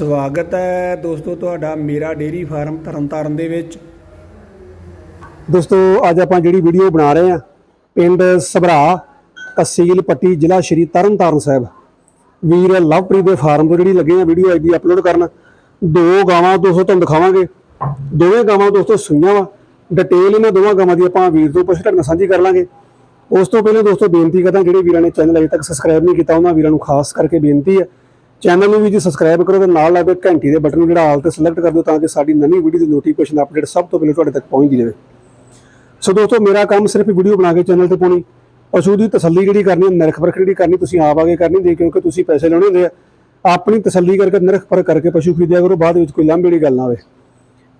ਸਵਾਗਤ ਹੈ ਦੋਸਤੋ ਤੁਹਾਡਾ ਮੇਰਾ ਡੇਰੀ ਫਾਰਮ ਤਰਨਤਾਰਨ ਦੇ ਵਿੱਚ। ਦੋਸਤੋ, ਅੱਜ ਆਪਾਂ ਜਿਹੜੀ ਵੀਡੀਓ ਬਣਾ ਰਹੇ ਹਾਂ, ਪਿੰਡ ਸਭਰਾ, ਤਹਿਸੀਲ ਪੱਟੀ, ਜ਼ਿਲ੍ਹਾ ਸ਼੍ਰੀ ਤਰਨਤਾਰਨ ਸਾਹਿਬ। ਵੀਰ ਲਵਪ੍ਰੀਤ ਦੇ ਫਾਰਮ ਤੋਂ ਜਿਹੜੀ ਲੱਗੇ ਆ ਵੀਡੀਓ ਅੱਜ ਦੀ ਅਪਲੋਡ ਕਰਨ। ਦੋ ਗਾਵਾਂ ਦੋਸਤੋ ਤੁਹਾਨੂੰ ਦਿਖਾਵਾਂਗੇ। ਦੋਵੇਂ ਗਾਵਾਂ ਦੋਸਤੋ ਸੂਈਆਂ ਵਾ। ਡਿਟੇਲ ਇਹਨਾਂ ਦੋਵਾਂ ਗਾਵਾਂ ਦੀ ਆਪਾਂ ਵੀਰ ਤੋਂ ਪੁੱਛ ਤੁਹਾਡੇ ਨਾਲ ਸਾਂਝੀ ਕਰ ਲਾਂਗੇ। ਉਸ ਤੋਂ ਪਹਿਲਾਂ ਦੋਸਤੋ ਬੇਨਤੀ ਕਰਦਾ, ਜਿਹੜੇ ਵੀਰਾਂ ਨੇ ਚੈਨਲ ਅਜੇ ਤੱਕ ਸਬਸਕ੍ਰਾਈਬ ਨਹੀਂ ਕੀਤਾ, ਉਹਨਾਂ ਵੀਰਾਂ ਨੂੰ ਖਾਸ ਕਰਕੇ ਬੇਨਤੀ ਹੈ ਚੈਨਲ ਨੂੰ ਵੀ ਜੀ ਸਬਸਕ੍ਰਾਈਬ ਕਰੋ ਤੇ ਨਾਲ ਲੱਗਦੇ ਘੰਟੀ ਦੇ ਬਟਨ ਨੂੰ ਜਿਹੜਾ ਆਲ ਤੇ ਸਿਲੈਕਟ ਕਰ ਦਿਓ ਤਾਂ ਕਿ ਸਾਡੀ ਨਵੀਂ ਵੀਡੀਓ ਦੀ ਨੋਟੀਫਿਕੇਸ਼ਨ ਅਪਡੇਟ ਸਭ ਤੋਂ ਪਹਿਲਾਂ ਤੁਹਾਡੇ ਤੱਕ ਪਹੁੰਚਦੀ ਰਹੇ। ਸੋ ਦੋਸਤੋ, ਮੇਰਾ ਕੰਮ ਸਿਰਫ ਵੀਡੀਓ ਬਣਾ ਕੇ ਚੈਨਲ ਤੇ ਪਾਉਣੀ। ਪਸ਼ੂ ਦੀ ਤਸੱਲੀ ਜਿਹੜੀ ਕਰਨੀ ਹੈ ਨਿਰਖ ਪਰਖ ਜਿਹੜੀ ਕਰਨੀ, ਤੁਸੀਂ ਆਪ ਆਗੇ ਕਰਨੀ ਦੇ ਕਿਉਂਕਿ ਤੁਸੀਂ ਪੈਸੇ ਲਾਉਣੇ ਹੁੰਦੇ ਆ, ਆਪਣੀ ਤਸੱਲੀ ਕਰਕੇ ਨਿਰਖ ਪਰਖ ਕਰਕੇ ਪਸ਼ੂ ਖਰੀਦਿਆ ਕਰੋ, ਬਾਅਦ ਵਿੱਚ ਕੋਈ ਲਾਂਭੇ ਜਿਹੜੀ ਗੱਲ ਨਾ ਆਵੇ।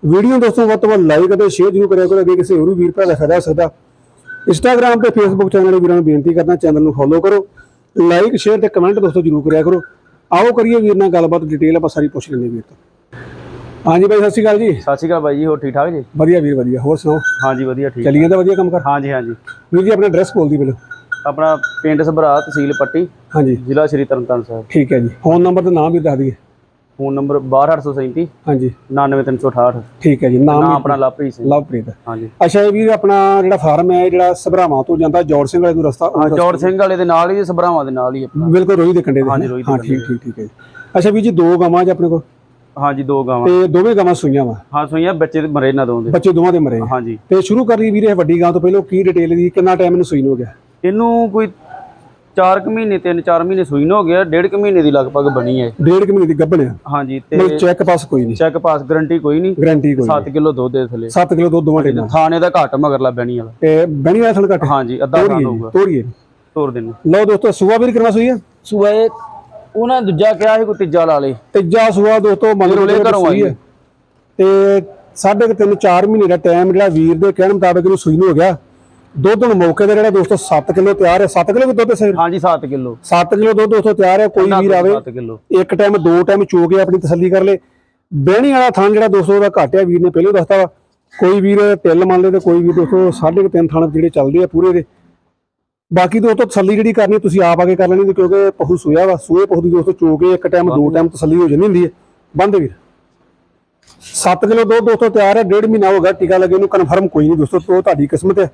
ਵੀਡੀਓ ਦੋਸਤੋ ਵੱਧ ਤੋਂ ਵੱਧ ਲਾਈਕ ਅਤੇ ਸ਼ੇਅਰ ਜ਼ਰੂਰ ਕਰਿਆ ਕਰੋ, ਅੱਗੇ ਕਿਸੇ ਹੋਰ ਵੀਰ ਭਰਾ ਦਾ ਫਾਇਦਾ ਹੋ ਸਕਦਾ। ਇੰਸਟਾਗ੍ਰam ਤੇ ਫੇਸਬੁੱਕ ਚੈਨਲ ਦੇ ਵੀਰਾਂ ਨੂੰ ਬੇਨਤੀ ਕਰਨਾ ਚੈਨਲ ਨੂੰ ਫੋਲੋ ਕਰੋ। ਲਾਈਕ ਸ਼ੇਅਰ ਤੇ ਕਮੈਂਟ ਦੋਸਤੋ ਜ਼ਰੂਰ ਕਰਿਆ ਕਰੋ। ਆਓ ਕਰੀਏ ਵੀਰ ਨਾਲ ਗੱਲਬਾਤ ਡਿਟੇਲ ਆਪਾਂ ਸਾਰੀ ਪੁੱਛ ਲੈਂਦੇ ਵੀਰ ਤੋਂ। ਹਾਂਜੀ ਬਾਈ ਸਤਿ ਸ਼੍ਰੀ ਅਕਾਲ ਜੀ। ਸਤਿ ਸ਼੍ਰੀ ਅਕਾਲ ਬਾਈ ਜੀ ਹੋਰ ਠੀਕ ਠਾਕ ਜੀ? ਵਧੀਆ ਵੀਰ ਵਧੀਆ। ਹੋਰ ਸੁਣਾਓ? ਹਾਂਜੀ ਵਧੀਆ ਠੀਕ ਚੱਲੀਏ ਤਾਂ ਵਧੀਆ ਕੰਮ ਕਰ। ਹਾਂਜੀ ਹਾਂਜੀ। ਵੀਰ ਜੀ ਆਪਣਾ ਐਡਰੈਸ ਬੋਲ ਦੀ ਪਹਿਲਾਂ। ਆਪਣਾ ਪਿੰਡ ਸਭਰਾ ਤਹਿਸੀਲ ਪੱਟੀ ਹਾਂਜੀ। ਜ਼ਿਲ੍ਹਾ ਸ਼੍ਰੀ ਤਰਨਤਾਰਨ ਸਾਹਿਬ। ਠੀਕ ਹੈ ਜੀ। ਫੋਨ ਨੰਬਰ ਤੇ ਨਾਮ ਵੀ ਦੱਸ ਦਈਏ। ਫੋਨ ਨੰਬਰ 62837 ਹਾਂਜੀ। 99368 ਠੀਕ ਹੈ ਜੀ ਨਾਮ ਆਪਣਾ ਲਵਪ੍ਰੀਤ ਸਿੰਘ। ਲਵਪ੍ਰੀਤ। ਹਾਂਜੀ। ਅੱਛਾ ਇਹ ਵੀਰ ਆਪਣਾ ਜਿਹੜਾ ਫਾਰਮ ਹੈ ਜਿਹੜਾ ਸਭਰਾਵਾਂ ਤੋਂ ਜਾਂਦਾ ਜੋੜ ਸਿੰਘ ਵਾਲੇ ਨੂੰ ਰਸਤਾ ਹਾਂ ਜੋੜ ਸਿੰਘ ਵਾਲੇ ਦੇ ਨਾਲ ਹੀ ਸਭਰਾਵਾਂ ਦੇ ਨਾਲ ਹੀ ਆਪਣਾ। ਬਿਲਕੁਲ ਰੋਹੀ ਦੇ ਕੰਡੇ ਦੇ ਹਾਂਜੀ। ਰੋਹੀ ਦੇ ਹਾਂ ਠੀਕ ਠੀਕ ਠੀਕ ਹੈ ਅੱਛਾ ਵੀਰ ਜੀ ਦੋ ਗਾਵਾਂ ਜੀ ਆਪਣੇ ਕੋਲ? ਹਾਂਜੀ ਦੋ ਗਾਵਾਂ। ਤੇ ਦੋਵੇਂ ਗਾਵਾਂ ਸੂਈਆਂ ਵਾ? ਹਾਂ ਸੁਈਆਂ ਬੱਚੇ ਦੇ ਮਰੇ ਨਾ ਦੋਂਦੇ ਬੱਚੇ ਦੋਵਾਂ ਦੇ ਮਰੇ। ਹਾਂਜੀ। ਤੇ ਸ਼ੁਰੂ ਕਰ ਲਈ ਵੀਰੇ ਵੱਡੀ ਗਾਂ ਤੋਂ ਪਹਿਲਾਂ ਕੀ ਡਿਟੇਲ ਦੀ ਕਿੰਨਾ ਟਾਈਮ ਇਹਨੂੰ ਸੂਈ ਨੂੰ ਹੋ ਗਿਆ? ਇਹਨੂੰ ਕੋਈ 4 ਕੁ ਮਹੀਨੇ 3-4 ਮਹੀਨੇ ਸੂਈ ਨੂੰ ਹੋ ਗਿਆ ਡੇਢ ਕੁ ਮਹੀਨੇ ਦੀ ਲਗਭਗ ਬਣੀ ਹੈ। ਡੇਢ ਕੁ ਮਹੀਨੇ ਦੀ ਗੱਭਣ ਆ? ਹਾਂਜੀ ਤੇ ਮਤਲਬ ਚੈੱਕ ਪਾਸ ਕੋਈ ਨਹੀਂ? ਚੈੱਕ ਪਾਸ ਗਾਰੰਟੀ ਕੋਈ ਨਹੀਂ। ਗਾਰੰਟੀ ਕੋਈ 7 ਕਿਲੋ ਦੁੱਧ ਦੇ ਥੱਲੇ। 7 ਕਿਲੋ ਦੁੱਧ ਦੋਵਾਂ ਟਾਈਮਾਂ ਥਾਣੇ ਦਾ ਘੱਟ ਮਗਰਲਾ ਬੈਣੀ ਵਾਲਾ। ਤੇ ਬਣੀ ਵਾਲਾ ਥਣ ਘੱਟ ਹਾਂਜੀ ਅੱਧਾ ਖਾਣ ਹੋਊਗਾ। ਤੋੜੀਏ ਤੋੜ ਦੇਣੀ ਲਓ ਦੋਸਤੋ ਸੂਆ ਵੀਰ ਕਿੰਨਾ ਸੂਈ ਆ? ਸੂਆ ਇਹ ਉਹਨਾਂ ਦੂਜਾ ਕਿਹਾ ਸੀ ਕੋਈ ਤੀਜਾ ਲਾ ਲੇ। ਤੀਜਾ ਸੂਆ ਦੋਸਤੋ ਮੰਨ ਲਓ ਰੋਲੇ ਜਿਹੜੇ ਘਰੋਂ ਆਈ ਹੈ। ਤੇ ਸਾਢੇ ਕੁ ਤਿੰਨ 4 ਮਹੀਨੇ ਦਾ ਟਾਈਮ ਜਿਹੜਾ ਵੀਰ ਦੇ ਕਹਿਣ ਮੁਤਾਬਕ ਇਹਨੂੰ ਸੂਈ ਨੂੰ ਹੋ ਗਿਆ। ਦੁੱਧ ਨੂੰ ਮੌਕੇ ਤੇ ਜਿਹੜਾ ਦੋਸਤੋ 7 ਕਿਲੋ ਤਿਆਰ ਹੈ। 7 ਕਿਲੋ ਵੀ ਦੁੱਧ ਸੇ ਹਾਂਜੀ 7 ਕਿਲੋ। 7 ਕਿਲੋ ਦੁੱਧ ਦੋਸਤੋ ਤਿਆਰ ਹੈ। ਕੋਈ ਵੀਰ ਆਵੇ 7 ਕਿਲੋ। ਇੱਕ ਟਾਈਮ ਦੋ ਟਾਈਮ ਚੋ ਕੇ ਆਪਣੀ ਤਸੱਲੀ ਕਰ ਲੇ। ਬਹਿਣੀ ਵਾਲਾ ਥਣ ਜਿਹੜਾ ਦੋਸਤੋ ਉਹਦਾ ਘੱਟ ਹੈ ਵੀਰ ਨੇ ਪਹਿਲਾਂ ਦੱਸਤਾ ਵਾ। ਕੋਈ ਵੀਰ ਤਿਲ ਮੰਨ ਲੇ ਤੇ ਕੋਈ ਵੀਰ ਦੋਸਤੋ ਸਾਢੇ ਤਿੰਨ ਥਣ ਜਿਹੜੇ ਚੱਲਦੇ ਆ ਪੂਰੇ ਦੇ। ਬਾਕੀ ਦੋਸਤੋ ਤਸੱਲੀ ਜਿਹੜੀ ਕਰਨੀ ਤੁਸੀਂ ਆਪ ਆ ਕੇ ਕਰ ਲੈਣੀ ਕਿਉਂਕਿ ਪਹੂ ਸੋਇਆ ਵਾ। ਸੂਏ ਪਹੂ ਦੀ ਦੋਸਤੋ ਚੋ ਕੇ ਇੱਕ ਟਾਈਮ ਦੋ ਟਾਈਮ ਤਸੱਲੀ ਹੋ ਜਾਂਦੀ ਹੁੰਦੀ ਹੈ। ਬੰਦ ਵੀਰ। 7 ਕਿਲੋ ਦੁੱਧ ਦੋਸਤੋ ਤਿਆਰ ਹੈ ਡੇਢ ਮਹੀਨਾ ਹੋ ਗਿਆ ਟੀਕਾ ਲੱਗੇ ਨੂੰ ਕਨਫਰਮ ਕੋਈ ਨਹੀਂ ਦੋਸਤੋ ਤੁਹਾਡੀ ਕਿਸਮਤ ਹੈ।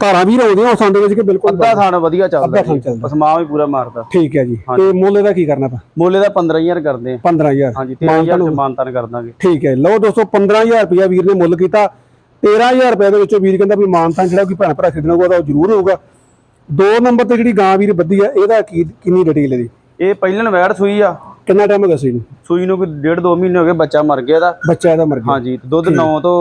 ਧਾਰਾਂ ਵੀ ਰੋਦੀਆਂ ਉਸ ਸੰਦੇ ਵਿੱਚ ਕਿ ਬਿਲਕੁਲ ਅੱਧਾ ਥਾਣ ਵਧੀਆ ਅੱਧਾ ਚੱਲਦਾ ਥਣ ਚੱਲਦਾ। ਮਾਂ ਵੀ ਪੂਰਾ ਮਾਰਦਾ। ਠੀਕ ਹੈ ਜੀ। ਤੇ ਮੁੱਲ ਇਹਦਾ ਕੀ ਕਰਨਾ ਪਾ ਮੋਲੇ ਦਾ 15000 ਕਰਦੇ ਆ। 15000 ਹਾਂਜੀ 13000 ਚ ਮਾਨਤਨ ਕਰ ਦਾਂਗੇ। ਠੀਕ ਹੈ। ਲਓ ਦੋਸਤੋ 15000 ਰੁਪਇਆ ਵੀਰ ਨੇ ਮੁੱਲ ਕੀਤਾ। 13000 ਰੁਪਏ ਦੇ ਵਿੱਚੋਂ ਵੀਰ ਕਹਿੰਦਾ ਵੀ ਮਾਨਤਾਂ ਜਿਹੜਾ ਕੋਈ ਭੈਣ ਭਰਾ ਖਰੀਦਣਾ ਹੋਊਗਾ ਤਾਂ ਉਹ ਜ਼ਰੂਰ ਹੋਊਗਾ। ਦੋ ਨੰਬਰ ਤੇ ਜਿਹੜੀ ਗਾਂ ਵੀਰ ਬੱਦੀ ਆ ਇਹਦਾ ਕੀ ਕਿੰਨੀ ਡਿਟੇਲ ਇਹਦੀ? ਇਹ ਪਹਿਲਣ ਵੈੜ ਸੂਈ ਆ। ਕਿੰਨਾ ਟਾਈਮ ਹੋ ਗਿਆ ਸੀ ਨੂੰ? ਸੂਈ ਨੂੰ ਕੋਈ ਡੇਢ ਦੋ ਮਹੀਨੇ ਹੋ ਗਏ ਬੱਚਾ ਮਰ ਗਿਆ ਦਾ ਬੱਚਾ ਇਹਦਾ ਮਰ ਗਿਆ। ਹਾਂਜੀ ਦੁੱਧ 9 ਤੋਂ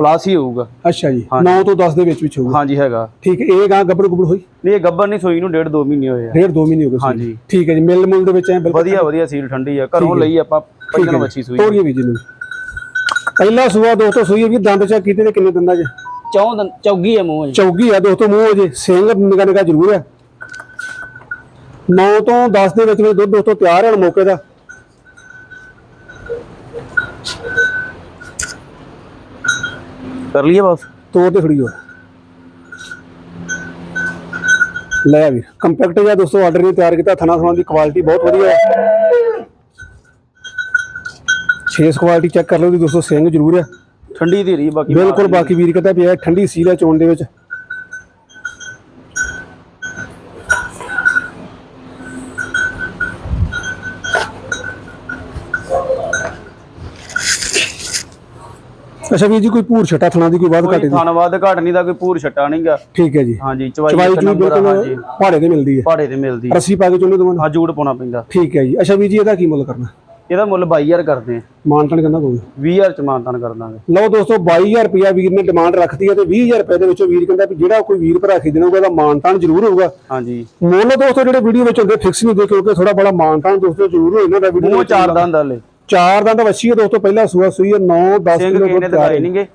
ਪਲੱਸ ਹੀ ਹੋਊਗਾ। ਅੱਛਾ ਜੀ 9 ਤੋਂ 10 ਦੇ ਵਿੱਚ ਵਿੱਚ ਹੋਊਗਾ। ਹਾਂਜੀ ਹੈਗਾ। ਠੀਕ ਹੈ ਇਹ ਗਾਂ ਗੱਬੜ ਗੁੱਬੜ ਹੋਈ? ਨਹੀਂ ਇਹ ਗੱਬਰ ਨਹੀਂ ਸੂਈ ਨੂੰ ਡੇਢ ਦੋ ਮਹੀਨੇ ਹੋਏ ਆ। ਡੇਢ ਦੋ ਮਹੀਨੇ ਹੋ ਗਏ ਹਾਂਜੀ। ਠੀਕ ਹੈ ਜੀ ਮਿਲ ਮੁੱਲ ਦੇ ਵਿੱਚ ਐ ਬਿਲਕੁਲ ਵਧੀਆ ਵਧੀਆ ਸੀਲ ਠੰਡੀ ਆ। ਘਰੋਂ ਲਈ ਆਪਾਂ ਪਹਿਲਣ ਵੱਛੀ ਸੂਈ ਤੋਰੀਏ ਵੀ ਜੀ ਨੂੰ। ਪਹਿਲਾ ਸੂਆ ਦੋਸਤੋ ਸੂਈ ਵੀ ਦੰਦ ਚੈੱਕ ਕੀਤੇ ਤੇ ਕਿੰਨੇ ਦੰਦਾਂ 'ਚ? ਚੌਂ ਦਿਨ- ਚੌਗੀ ਆ ਮੂੰਹ ਜੀ। ਚੌਗੀ ਆ ਦੋਸਤੋ ਮੂੰਹ ਜੇ। ਸਿੰਘ ਨਿਕਾ ਨਿਕਾ ਜ਼ਰੂਰ ਹੈ। 9 ਤੋਂ 10 ਦੇ ਵਿੱਚ ਵਿੱਚ ਦੁੱਧ ਦੋਸਤੋ ਤਿਆਰ ਹੈ ਮੌਕੇ ਦਾ। ਕਰ ਲਈਏ ਬਸ? ਤੋਰ ਤੇ ਖੜੀ ਹੋ ਲੈ ਵੀ ਕੰਪੈਕਟ ਜਿਹਾ ਦੋਸਤੋ ਆਰਡਰ ਨੇ ਤਿਆਰ ਕੀਤਾ ਥਣਾ ਥਣਾ ਦੀ ਕੁਆਲਿਟੀ ਬਹੁਤ ਵਧੀਆ ਹੈ। ਛੇਸ ਕੁਆਲਿਟੀ ਚੈੱਕ ਕਰ ਲਓ ਜੀ ਦੋਸਤੋ ਸਿੰਘ ਜ਼ਰੂਰ ਹੈ। ਠੰਡੀ ਦੀ ਰਹੀ ਬਾਕੀ ਬਿਲਕੁਲ ਬਾਕੀ। ਵੀਰ ਕਹਿੰਦਾ ਪਿਆ ਠੰਡੀ ਸੀਲ ਹੈ ਚੋਣ ਦੇ ਵਿੱਚ। ਅੱਛਾ ਵੀਰ ਜੀ ਕੋਈ ਭੂਰ ਛਟਾ ਥਣਾ ਦੀ ਕੋਈ ਬਾਤ ਘਾਟੇ ਕੋਈ ਦੀ ਥਣਵਾਦ ਘਟ ਨਹੀਂ ਦਾ ਕੋਈ ਪੂਰ ਛੱਟਾ ਨਹੀਂਗਾ ਠੀਕ ਹੈ ਜੀ। ਹਾਂਜੀ ਚਵਾਈ ਚਵਾਈ ਇੱਕ ਜੀ ਨੰਬਰ ਆ, ਹਾਂਜੀ। ਬਿਲਕੁਲ ਪਹਾੜੇ ਤੇ ਮਿਲਦੀ ਹੈ। ਪਹਾੜੇ ਤੇ ਮਿਲਦੀ ਰੱਸੀ ਪਾ ਕੇ ਚੋਣੇ ਦਵਾਂ ਆ ਜੂੜ ਪਾਉਣਾ ਪੈਂਦਾ। ਠੀਕ ਹੈ ਜੀ। ਅੱਛਾ ਵੀਰ ਜੀ ਇਹਦਾ ਕੀ ਮੁੱਲ ਕਰਨਾ? ਇਹਦਾ ਮੁੱਲ 22000 ਕਰਦੇ ਆ ਮਾਨਤਨ ਕਹਿੰਦਾ ਕੋਈ 20000 ਚ ਮਾਨਤਨ ਕਰ ਦਾਂਗੇ। ਲਓ ਦੋਸਤੋ 22000 ਰੁਪਇਆ ਵੀਰ ਨੇ ਡਿਮਾਂਡ ਰੱਖਦੀ ਹੈ ਤੇ 20000 ਰੁਪਏ ਦੇ ਵਿੱਚੋਂ ਵੀਰ ਕਹਿੰਦਾ ਵੀ ਜਿਹੜਾ ਕੋਈ ਵੀਰ ਭਰਾ ਖਰੀਦਣਾ ਹੋਊਗਾ ਉਹਦਾ ਮਾਨਤਾਨ ਜ਼ਰੂਰ ਹੋਊਗਾ। ਹਾਂਜੀ। ਮੁੱਲ ਦੋਸਤੋ ਜਿਹੜੇ ਵੀਡੀਓ ਵਿੱਚ ਹੁੰਦੇ ਫਿਕਸ ਨਹੀਂ ਹੁੰਦੇ ਕਿਉਂਕਿ ਥੋੜਾ ਬੜਾ ਮਾਨਤਾਨ ਦੋਸਤੋ ਜ਼ਰੂਰ ਹੋ ਇਹਨਾਂ ਦਾ ਵੀਡੀਓ ਮੂੰਹ ਚਾਰ ਦੰਦ ਵਾਲੇ ਚਾਰ ਦੰਦ ਵੱਛੀ ਹੈ ਦੋਸਤੋ ਪਹਿਲਾ ਸੂਆ ਸੂਈ ਹੈ 9 10 ਸਿੰਘ ਕਿਲੋ ਦੁੱਧ ਤਿਆਰ ਦਿਖਾਏ ਹੈ। ਨਹੀਂਗੇ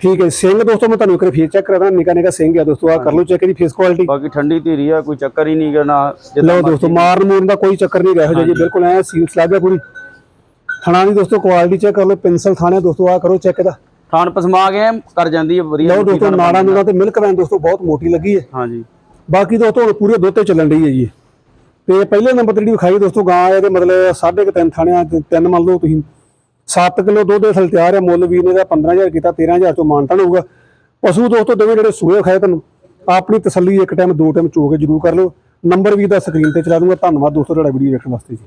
ਠੀਕ ਹੈ ਸਿੰਘ ਦੋਸਤੋ ਮੈਂ ਤੁਹਾਨੂੰ ਇੱਕ ਵਾਰ ਫੇਸ ਚੈੱਕ ਕਰਾਦਾ ਨਿਕਾ ਨਿਕਾ ਸਿੰਘ ਹੈ ਦੋਸਤੋ ਆ ਕਰ ਲਓ ਚੈੱਕ ਇਹਦੀ ਫੇਸ ਕੁਆਲਿਟੀ ਬਾਕੀ ਠੰਡੀ ਧੀਰੀ ਆ ਕੋਈ ਚੱਕਰ ਹੀ ਨਹੀਂ ਕਰਨਾ ਲਓ ਦੋਸਤੋ ਮਾਰਨ ਮੂਰਨ ਦਾ ਕੋਈ ਚੱਕਰ ਨਹੀਂ ਇਹੋ ਜਿਹਾ ਜੀ ਬਿਲਕੁਲ ਐ ਸੀਲ ਸਲਾਬ ਹੈ ਪੂਰੀ। ਥਣਾ ਦੀ ਦੋਸਤੋ ਕੁਆਲਿਟੀ ਚੈੱਕ ਕਰ ਲਓ ਪੈਨਸਲ ਥਾਣੇ ਦੋਸਤੋ ਆ ਕਰੋ ਚੈੱਕ ਇਹਦਾ। ਥਾਣ ਪਸਮਾ ਕੇ ਕਰ ਜਾਂਦੀ ਹੈ ਵਧੀਆ ਲਓ ਦੋਸਤੋ ਨਾੜਾ ਨੂੜਾ ਤੇ ਮਿਲਕ ਵੈਨ ਦੋਸਤੋ ਬਹੁਤ ਮੋਟੀ ਲੱਗੀ ਹੈ। ਹਾਂਜੀ। ਬਾਕੀ ਦੋਸਤੋ ਹੁਣ ਪੂਰੇ ਦੁੱਧ ਤੇ ਚੱਲਣ ਰਹੀ ਹੈ ਜੀ। ਤੇ ਪਹਿਲੇ ਨੰਬਰ ਤੇ ਜਿਹੜੀ ਵਿਖਾਈ ਦੋਸਤੋ ਗਾਂ ਇਹਦੇ ਮਤਲਬ ਸਾਢੇ ਕੁ ਤਿੰਨ ਥਾਣਿਆਂ ਚ ਤਿੰਨ ਮੰਨ ਲਓ ਤੁਸੀਂ। 7 ਕਿਲੋ ਦੁੱਧ ਦੇ ਤਿਆਰ ਹੈ ਮੁੱਲ ਵੀਰ ਨੇ ਦਾ 15000 ਕੀਤਾ 13000 ਤੋਂ ਮਾਨਤਾਨ ਹੋਊਗਾ। ਪਸ਼ੂ ਦੋਸਤੋ ਦੋਵੇਂ ਜਿਹੜੇ ਸੂਏ ਖਾਏ ਤੁਹਾਨੂੰ। ਆਪਣੀ ਤਸੱਲੀ ਇੱਕ ਟਾਈਮ ਦੋ ਟਾਈਮ ਚੋ ਕੇ ਜ਼ਰੂਰ ਕਰ ਲਓ। ਨੰਬਰ ਵੀ ਦਾ ਸਕਰੀਨ ਤੇ ਚਲਾ ਦੂੰਗਾ। ਧੰਨਵਾਦ ਦੋਸਤੋ, ਤੁਹਾਡਾ ਵੀਡੀਓ ਵੇਖਣ ਵਾਸਤੇ ਜੀ।